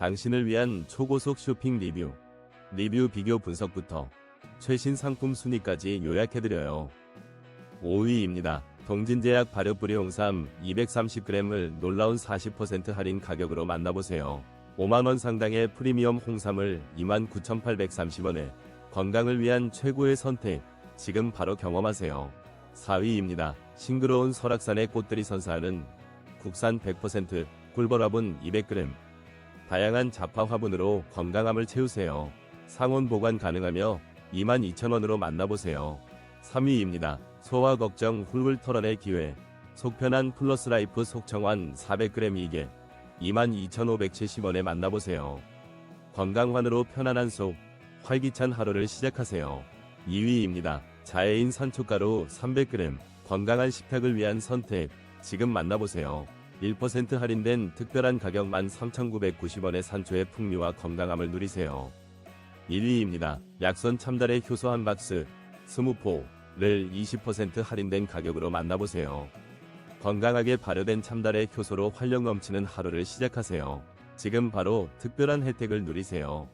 당신을 위한 초고속 쇼핑 리뷰. 리뷰 비교 분석부터 최신 상품 순위까지 요약해드려요. 5위입니다. 동진제약 발효뿌리 홍삼 230g을 놀라운 40% 할인 가격으로 만나보세요. 5만원 상당의 프리미엄 홍삼을 29,830원에 건강을 위한 최고의 선택, 지금 바로 경험하세요. 4위입니다. 싱그러운 설악산의 꽃들이 선사하는 국산 100% 꿀벌화분 200g. 다양한 자파 화분으로 건강함을 채우세요. 상온 보관 가능하며 22,000원으로 만나보세요. 3위입니다. 소화 걱정 훌훌 털어낼 기회. 속편한 플러스 라이프 속청환 400g 이게 22,570원에 만나보세요. 건강환으로 편안한 속, 활기찬 하루를 시작하세요. 2위입니다. 자해인 산초가루 300g, 건강한 식탁을 위한 선택, 지금 만나보세요. 1% 할인된 특별한 가격 13,990원의 산초의 풍미와 건강함을 누리세요. 1위입니다. 약선 참달의 효소 한 박스, 20포를 20% 할인된 가격으로 만나보세요. 건강하게 발효된 참달의 효소로 활력 넘치는 하루를 시작하세요. 지금 바로 특별한 혜택을 누리세요.